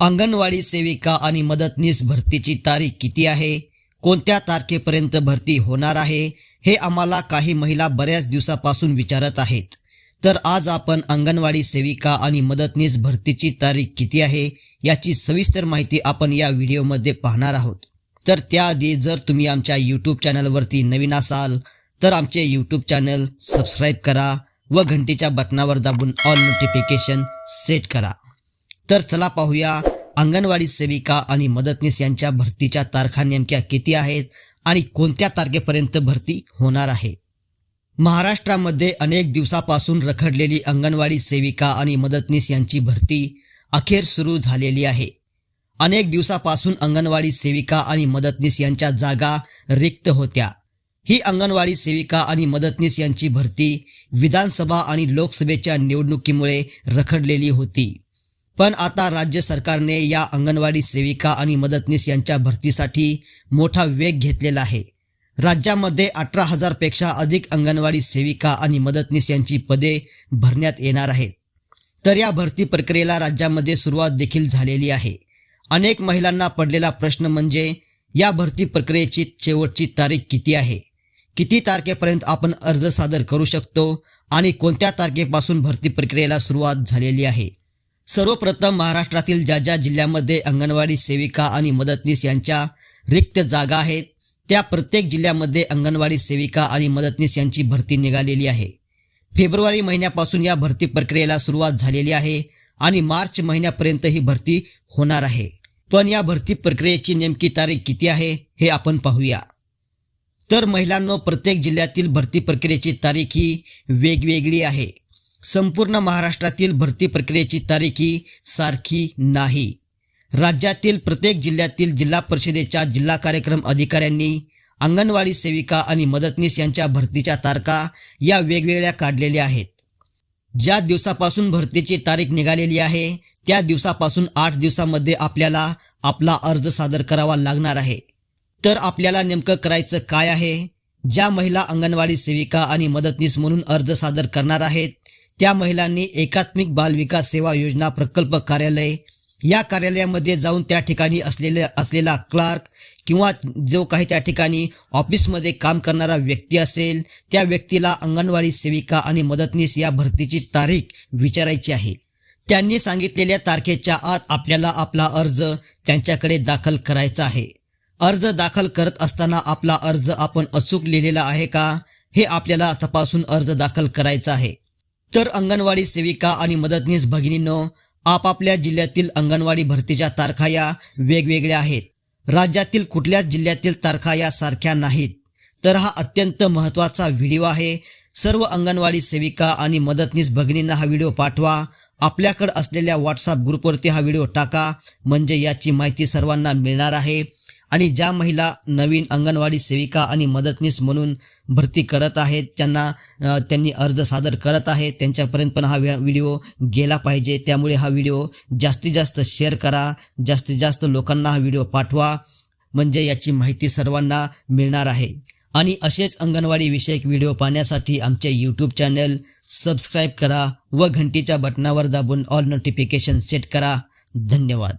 अंगणवाडी सेविका आणि मदतनीस भरतीची तारीख किती आहे? कोणत्या तारखेपर्यंत भरती होणार आहे? हे आम्हाला काही महिला बऱ्याच दिवसापासून विचारत आहेत. तर आज आपण अंगणवाडी सेविका आणि मदतनीस भरतीची तारीख किती आहे याची सविस्तर माहिती आपण या व्हिडिओमध्ये पाहणार आहोत. तर त्याआधी जर तुम्ही आमच्या यूट्यूब चॅनलवरती नवीन असाल तर आमचे यूट्यूब चॅनल सबस्क्राईब करा व घंटीच्या बटनावर दाबून ऑल नोटिफिकेशन सेट करा. तर चला पाहूया. अंगणवाडी सेविका आणि मदतनीस यांच्या भरतीच्या तारखा नेमक्या किती आहेत आणि कोणत्या तारखेपर्यंत भरती होणार आहे? महाराष्ट्रामध्ये अनेक दिवसापासून रखडलेली अंगणवाडी सेविका आणि मदतनीस यांची भरती अखेर सुरू झालेली आहे. अनेक दिवसापासून अंगणवाडी सेविका आणि मदतनीस यांच्या जागा रिक्त होत्या. ही अंगणवाडी सेविका आणि मदतनीस यांची भरती विधानसभा आणि लोकसभेच्या निवडणुकीमुळे रखडलेली होती. पण आता राज्य सरकारने या अंगणवाडी सेविका आणि मदतनीस यांच्या भरतीसाठी मोठा वेग घेतलेला आहे. राज्यामध्ये अठरा हजारपेक्षा अधिक अंगणवाडी सेविका आणि मदतनीस यांची पदे भरण्यात येणार आहेत. तर या भरती प्रक्रियेला राज्यामध्ये सुरुवात देखील झालेली आहे. अनेक महिलांना पडलेला प्रश्न म्हणजे या भरती प्रक्रियेची शेवटची तारीख किती आहे? किती तारखेपर्यंत आपण अर्ज सादर करू शकतो आणि कोणत्या तारखेपासून भरती प्रक्रियेला सुरुवात झालेली आहे? सर्वप्रथम महाराष्ट्रातील ज्या ज्या जिल्ह्यामध्ये अंगणवाडी सेविका आणि मदतनीस यांच्या रिक्त जागा आहेत त्या प्रत्येक जिल्ह्यामध्ये अंगणवाडी सेविका आणि मदतनीस यांची भरती निघालेली आहे. फेब्रुवारी महिन्यापासून या भरती प्रक्रियेला सुरुवात झालेली आहे आणि मार्च महिन्यापर्यंत ही भरती होणार आहे. पण या भरती प्रक्रियेची नेमकी तारीख किती आहे हे आपण पाहूया. तर महिलांनो प्रत्येक जिल्ह्यातील भरती प्रक्रियेची तारीख ही वेगवेगळी आहे. संपूर्ण महाराष्ट्रातील भरती प्रक्रियेची तारीख ही सारखी नाही. राज्यातील प्रत्येक जिल्ह्यातील जिल्हा परिषदेच्या जिल्हा कार्यक्रम अधिकाऱ्यांनी अंगणवाडी सेविका आणि मदतनीस यांच्या भरतीच्या तारखा या वेगवेगळ्या काढलेल्या आहेत. ज्या दिवसापासून भरतीची तारीख निघालेली आहे त्या दिवसापासून आठ दिवसामध्ये आपल्याला आपला अर्ज सादर करावा लागणार आहे. तर आपल्याला नेमकं करायचं काय आहे? ज्या महिला अंगणवाडी सेविका आणि मदतनीस म्हणून अर्ज सादर करणार आहेत त्या महिलांनी एकात्मिक बालविकास सेवा योजना प्रकल्प कार्यालय या कार्यालयामध्ये जाऊन त्या ठिकाणी असलेले असलेला क्लार्क किंवा जो काही त्या ठिकाणी ऑफिसमध्ये काम करणारा व्यक्ती असेल त्या व्यक्तीला अंगणवाडी सेविका आणि मदतनीस या भरतीची तारीख विचारायची आहे. त्यांनी सांगितलेल्या तारखेच्या आत आपल्याला आपला अर्ज त्यांच्याकडे दाखल करायचा आहे. अर्ज दाखल करत असताना आपला अर्ज आपण अचूक लिहिलेला आहे का? हे आपल्याला तपासून अर्ज दाखल करायचा आहे. तर अंगणवाडी सेविका आणि मदतनीस भगिनींनो आपापल्या जिल्ह्यातील अंगणवाडी भरतीच्या तारखा या वेगवेगळ्या आहेत. राज्यातील कुठल्याच जिल्ह्यातील तारखा या सारख्या नाहीत. तर हा अत्यंत महत्त्वाचा व्हिडिओ आहे. सर्व अंगणवाडी सेविका आणि मदतनीस भगिनींना हा व्हिडिओ पाठवा. आपल्याकडे असलेल्या व्हॉट्सअप ग्रुपवरती हा व्हिडिओ टाका. म्हणजे याची माहिती सर्वांना मिळणार आहे. आणि ज्या महिला नवीन अंगणवाडी सेविका आणि मदतनीस म्हणून भरती करत आहेत त्यांना त्यांनी अर्ज सादर करत आहेत त्यांच्यापर्यंत पण हा व्हिडिओ गेला पाहिजे. त्यामुळे हा व्हिडिओ जास्तीत जास्त शेअर करा जास्तीत जास्त लोकांना हा व्हिडिओ पाठवा म्हणजे याची माहिती सर्वांना मिळणार आहे. आणि असेच अंगणवाडी विषयक व्हिडिओ पाहण्यासाठी आमचे यूट्यूब चॅनल सबस्क्राईब करा व घंटीच्या बटनावर दाबून ऑल नोटिफिकेशन सेट करा. धन्यवाद.